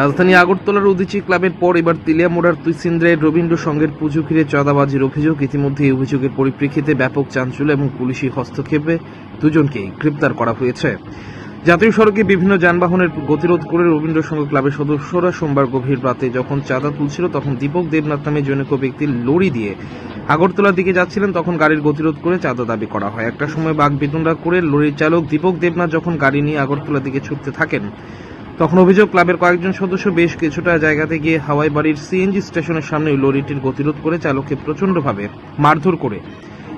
রাজধানী আগরতলার উদিচি ক্লাবের পর এবার তিলিয়ামোড়ার তুইসিন্দ্রের রবীন্দ্র সংঘের পুজো ঘিরে চাঁদাবাজির অভিযোগ। ইতিমধ্যে অভিযোগের পরিপ্রেক্ষিতে ব্যাপক চাঞ্চল্য এবং পুলিশি হস্তক্ষেপে দুজনকেই গ্রেপ্তার করা হয়েছে। জাতীয় সড়কে বিভিন্ন যানবাহনের গতিরোধ করে রবীন্দ্র সংঘ ক্লাবের সদস্যরা সোমবার গভীর রাতে যখন চাঁদা তুলছিল তখন দীপক দেবনাথ নামে জনৈক ব্যক্তির লরি দিয়ে আগরতলার দিকে যাচ্ছিলেন তখন গাড়ির গতিরোধ করে চাঁদা দাবি করা হয়। একটা সময় বাঘ বিতণ্ডা করে লরির চালক দীপক দেবনাথ যখন গাড়ি নিয়ে আগরতলার দিকে ছুটতে থাকেন তখন অভিযোগ, ক্লাবের কয়েকজন সদস্য বেশ কিছুটা জায়গাতে গিয়ে হাওয়াই বাড়ির সিএনজি স্টেশনের সামনে লরিটির গতিরোধ করে চালককে প্রচণ্ডভাবে মারধর করে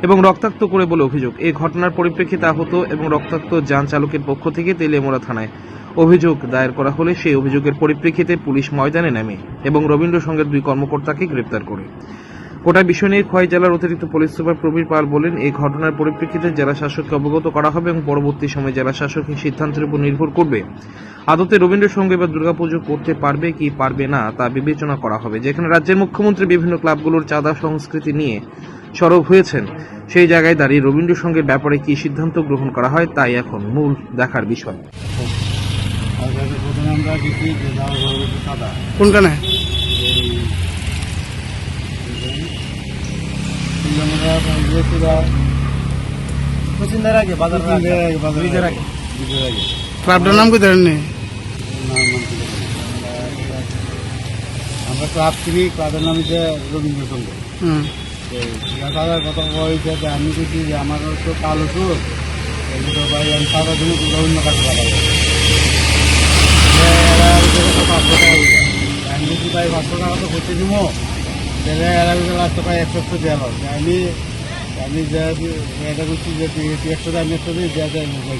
এবং রক্তাক্ত করে বলে অভিযোগ। এই ঘটনার পরিপ্রেক্ষিতে আহত এবং রক্তাক্ত যান চালকের পক্ষ থেকে তেলিয়ামোড়া থানায় অভিযোগ দায়ের করা হলে সেই অভিযোগের পরিপ্রেক্ষিতে পুলিশ ময়দানে নামে এবং রবীন্দ্র সংঘের দুই কর্মকর্তাকে গ্রেপ্তার করে। গোটা বিষয় নিয়ে খোয়াই জেলার অতিরিক্ত পুলিশ সুপার প্রবীর পাল বলেন এই ঘটনার পরিপ্রেক্ষিতে জেলা শাসককে অবগত করা হবে এবং পরবর্তী সময়ে জেলা শাসকের সিদ্ধান্তের উপর নির্ভর করবে। আদতে রবীন্দ্র সঙ্গে এবার দুর্গাপুজো করতে পারবে কি পারবে না তা বিবেচনা করা হবে। যেখানে রাজ্যের মুখ্যমন্ত্রী বিভিন্ন ক্লাবগুলোর চাঁদা সংস্কৃতি নিয়ে সরব হয়েছেন সেই জায়গায় দাঁড়িয়ে রবীন্দ্র সঙ্গের ব্যাপারে কি সিদ্ধান্ত গ্রহণ করা হয় তাই এখন মূল দেখার বিষয়। আর আমরা আগে বাজার আগে, বাজারের ব্রিজের আগে। আগে ব্রিজের আগে ক্লাবটার নাম কি বলে? আমরা- ক্লাব চিনি ক্লাবের নাম হচ্ছে রবীন্দ্র সংঘ দাদার কথা হয়েছে যে আমি যদি যে আমার তো কালো সুর ভাই আমি সারা জন্য রবীন্দ্র কাছে লাগাবো এরা পাঁচশো টাকা আমি যদি ভাই পাঁচশো টাকা তো করতে দিব আমি যে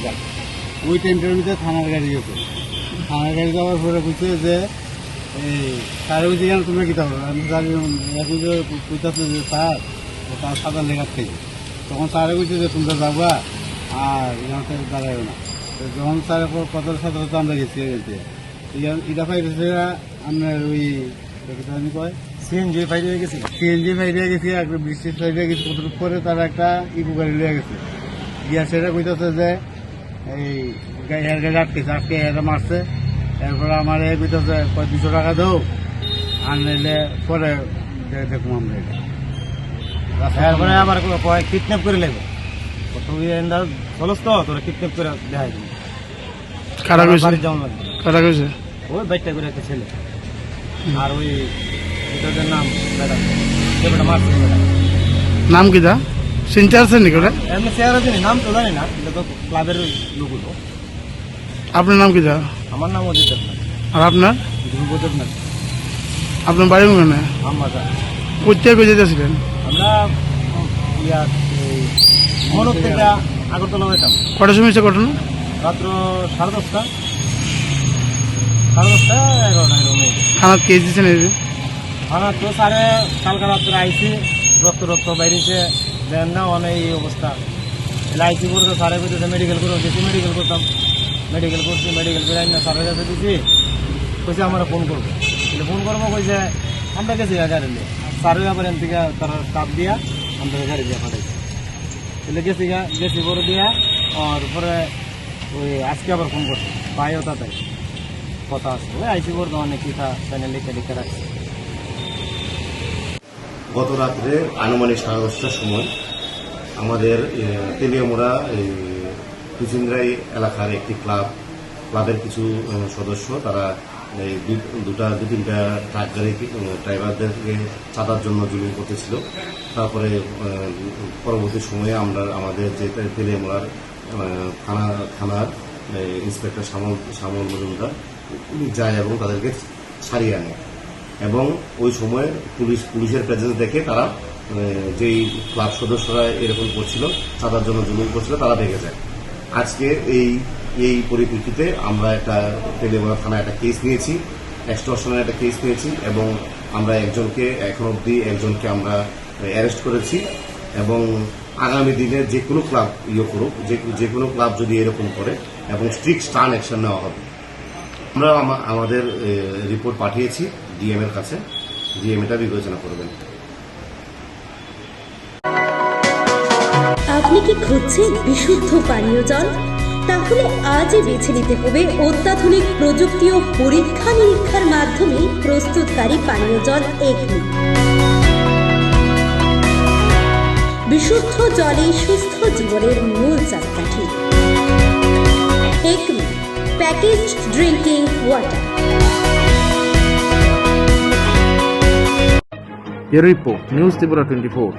যায়। থানার গাড়ি গেছে। থানার গাড়ি যাওয়ার পরে বুঝছে যে, এই তার ওই যেখানে তোমরা কী আমি তার এখন যে স্যার তার সাদা লেখার থেকে। তখন স্যারে কইছে যে, তোমরা যাবা আর এখান দাঁড়াবে না। যখন স্যারের কথার সাথে সাথে আমরা গেছি এটা পাইতেছে আপনার ওই আমি কয় সিএনজি ফাইরে হয়ে গেছি সিএনজি বাইরে গেছি একটা বৃষ্টির গেছি কতটুকু তারা একটা ইকো গাড়ি লিয়ে গেছে। গিয়া সেটা কইতেছে যে এই গাড়ি গাড়ি আটকেছে আটকে এটা মারছে। এরপরে আমার এ কইতেছে কয় দুশো টাকা দাও আর নাইলে পরে দেখুন আমরা এটা। তারপরে আবার কয় কিডন্যাপ করে লাগবে প্রথমে এন্দার চলস তো তোরা কিডন্যাপ করে দেখাই দিবি। কারা কইছে? কারা কইছে? ওই করে একটা ছেলে। আর ওই নাম ম্যাডাম। বেটা নাম কি দা চিনতে পারছেন নাকি এমনি চেহারা জানি নাম তো জানি না এটা তো ক্লাবের লোক হলো আপনার নাম কি দা আমার নাম অজিত দেবনাথ। আর আপনার? ধ্রুব দেবনাথ। আপনার বাড়ি কোনখানে? আমার কোথায় কই যেতেছিলেন? আমরা ইয়া মনোর থেকে আগরতলা হইতাম কটার সময় হয়েছে ঘটনা? রাত্র সাড়ে দশটা। থানার কেস দিচ্ছেন এই থানা তো সাড়ে কালকা রাত্রে আইসি রক্ত রক্ত বাইরেছে। দেন না অনেক এই অবস্থা। আইসি করতে সারে করতেছে মেডিকেল করে গেছি মেডিকেল করতাম। মেডিকেল করছি মেডিকেল করে আইন না সারের কাছে দিছি। কইছে আমরা ফোন করব। ফোন করব কইছে আমরা গেছি গাড়ি নিয়ে। সারে আবার এন থেকে তার স্টাফ দিয়া আমরা গাড়ি দিয়ে পাঠাইছি। তাহলে গেছি গা গেছি বড় দিয়া আর পরে ওই আজকে আবার ফোন করছে পাইও তাতে কথা আছে। ওই আইসি করতো অনেক কিতা চ্যানেল লিখে গত রাত্রে আনুমানিক সাড়ে দশটার সময় আমাদের তেলিয়ামোড়া কুচিন্দ্রাই এলাকার একটি ক্লাব, ক্লাবের কিছু সদস্য তারা এই দুটা, দু তিনটা ট্রাক গাড়ি ড্রাইভারদেরকে চাঁদার জন্য জুলুম করতেছিল। তারপরে পরবর্তী সময়ে আমরা, আমাদের যে তেলিয়ামোড়ার থানা, থানার ইন্সপেক্টর শ্যামল শ্যামল মজুমদার উনি যায় এবং তাদেরকে ছাড়িয়ে আনে। এবং ওই সময় পুলিশ পুলিশের প্রেজেন্স দেখে তারা আহ, যেই ক্লাব সদস্যরা এরকম করছিল চাঁদার জন্য জুলুম করছিল তারা ভেঙে যায়। আজকে এই এই পরিপ্রেক্ষিতে আমরা একটা তেলেঙ্গানা থানায় একটা কেস নিয়েছি এক্সটর্শনের একটা কেস নিয়েছি এবং আমরা একজনকে এখন অবধি একজনকে আমরা অ্যারেস্ট করেছি এবং আগামী দিনে যে কোনো ক্লাব ইয়ে করুক যে কোনো ক্লাব যদি এরকম করে এবং স্ট্রিক্ট স্টান অ্যাকশন নেওয়া হবে। আমরা আমাদের রিপোর্ট পাঠিয়েছি ডিএম এর কাছে। ডিএম এটা বিবেচনা করবেন। আপনি কি খুঁজছেন বিশুদ্ধ পানীয় জল? তাহলে আজই বেছে নিতে হবে অত্যাধুনিক প্রযুক্তি ও পরীক্ষা নিরীক্ষার মাধ্যমে প্রস্তুতকারী পানীয় জল এগনি। বিশুদ্ধ জলে সুস্থ জীবনের মূল একমি ওয়াটার এর report news Tripura twenty four